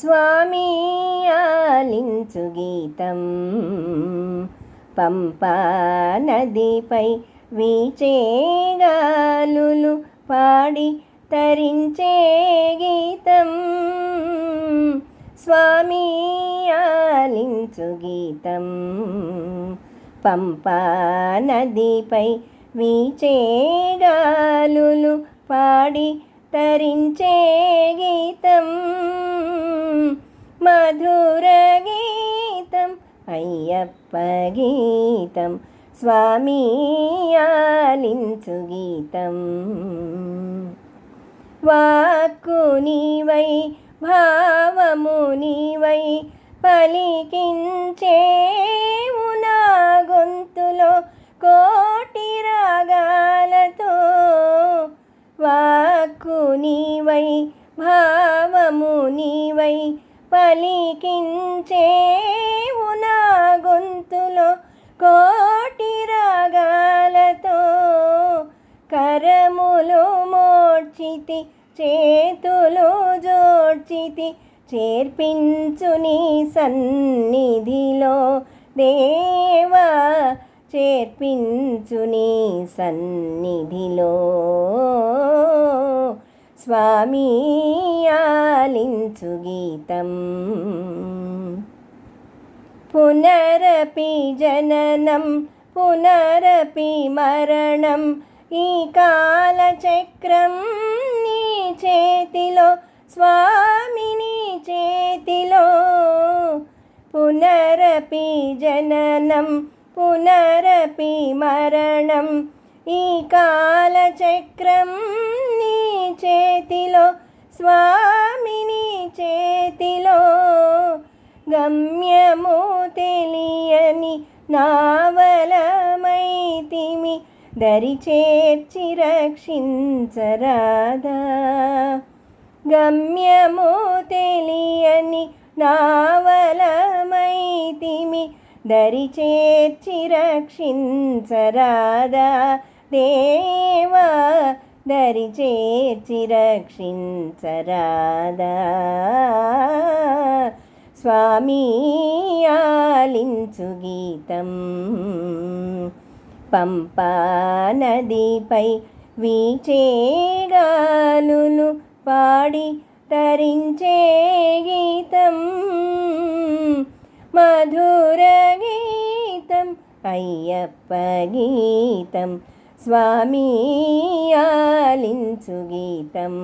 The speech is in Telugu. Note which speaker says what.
Speaker 1: స్వామి ఆలించు గీతం. పంపా నదిపై వీచేగాలులు పాడి తరించే గీతం. స్వామి ఆలించు గీతం. పంపా నదిపై వీచేగాలులు పాడి తరించే గీతం అయ్యప్ప గీతం స్వామి ఆలించు గీతం. వాక్కు నీవై భావము నీవై పలికించేవు నా గొంతులో కోటి రాగాలతో. వాక్కు నీవై భావము నీవై పలికించే కరములు మోడ్చితి చేతులు జోడ్చితి చేర్పించు నీ సన్నిధిలో. దేవా చేర్పించు నీ సన్నిధిలో. స్వామి ఆలించు గీతం. పునరపి జననం పునరపి మరణం ఈ కాలచక్రం నీ చేతిలో స్వామిని చేతిలో. పునరపి జననం పునరపి మరణం. ఈ కాలచక్రం నీ చేతిలో స్వామిని చేతిలో. గమ్యము తెలియని నావలమైతి దరి చేర్చి రక్షించరాదా గమ్యము తెలియని నావలమైతిమి దరి చేర్చి రక్షించరాదా దేవా దరి చేర్చి రక్షించరాదా స్వామి ఆలించు గీతం. పంపా నదిపై వీచేగాలులు పాడి తరించే గీతం. మధుర గీతం అయ్యప్ప గీతం స్వామి ఆలించు గీతం.